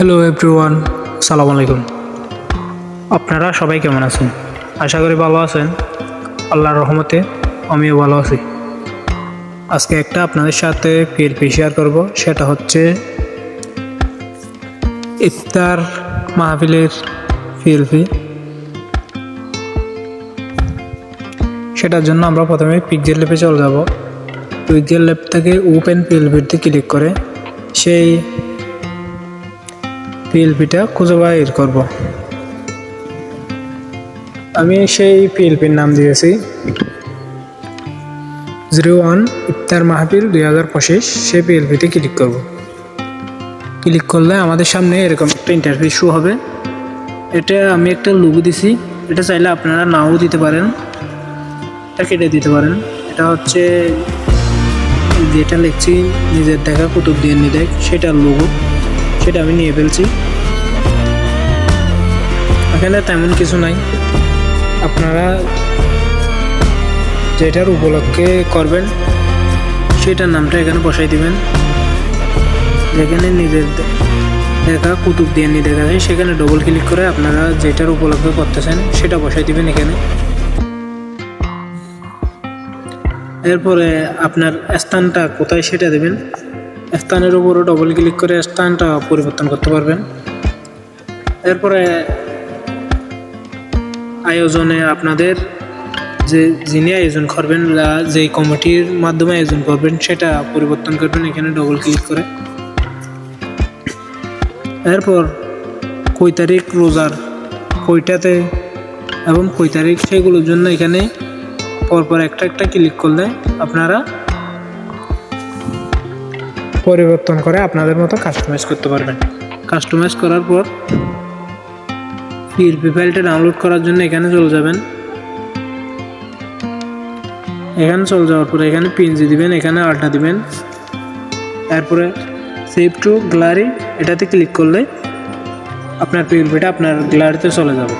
Hello everyone সালাম আলাইকুম। আপনারা সবাই কেমন আছেন? আশা করি ভালো আছেন। আল্লাহর রহমতে আমিও ভালো আছি। আজকে একটা আপনাদের সাথে পিএলপি শেয়ার করব, সেটা হচ্ছে ইফতার মাহফিলের পিএলপি সেটার জন্য আমরা প্রথমে পিকজেল ল্যাপে চলে যাব। পিকজেল ল্যাপ থেকে ওপেন পিএলপিতে ক্লিক করে, সেই পিএলপিটা খুঁজে বাইর করব। আমি সেই পিএলপির নাম দিয়েছি। জিরো ওয়ান ইফতার মাহফিল দুই হাজার পঁচিশ, সেই পিএলপিতে ক্লিক করব। ক্লিক করলে আমাদের সামনে এরকম একটা ইন্টারভিউ শো হবে। এটা আমি একটা লোগো দিছি। এটা চাইলে আপনারা নাও দিতে পারেন। এটা কেটে দিতে পারেন। এটা হচ্ছে যেটা লিখছি, নিজের দেখা কুতুব দিয়ে নিদেখ সেটার লোগো সেটা আমি নিয়ে ফেলছি। এখানে তেমন কিছু নাই। আপনারা যেটার উপলক্ষে করবেন, সেটার নামটা এখানে বসাই দিবেন। যেখানে নিজের দেখা কুতুব দিয়ে নিয়ে দেখা যায়, সেখানে ডবল ক্লিক করে আপনারা যেটার উপলক্ষে করতেছেন, সেটা বসাই দিবেন এখানে। এরপরে আপনার স্থানটা কোথায় সেটা দেবেন। স্থানের উপরও ডবল ক্লিক করে স্থানটা পরিবর্তন করতে পারবেন। এরপরে আয়োজনে আপনাদের যে যিনি আয়োজন করবেন বা যেই কমিটির মাধ্যমে আয়োজন করবেন, সেটা পরিবর্তন করবেন এখানে ডবল ক্লিক করে। এরপর কই তারিখ রোজার কইটাতে এবং কই তারিখ সেগুলোর জন্য এখানে পরপর একটা একটা ক্লিক করলে আপনারা পরিবর্তন করে আপনাদের মতো কাস্টমাইজ করতে পারবেন। কাস্টমাইজ করার পর পিএলপি ফাইলটা ডাউনলোড করার জন্য এখানে চলে যাবেন। এখানে চলে যাওয়ার পরে এখানে পিএনজি দিবেন, এখানে আলটা দিবেন। তারপরে সেভ টু গ্যালারি এটাতে ক্লিক করলে আপনার পিএলপিটা আপনার গ্যালারিতে চলে যাবে।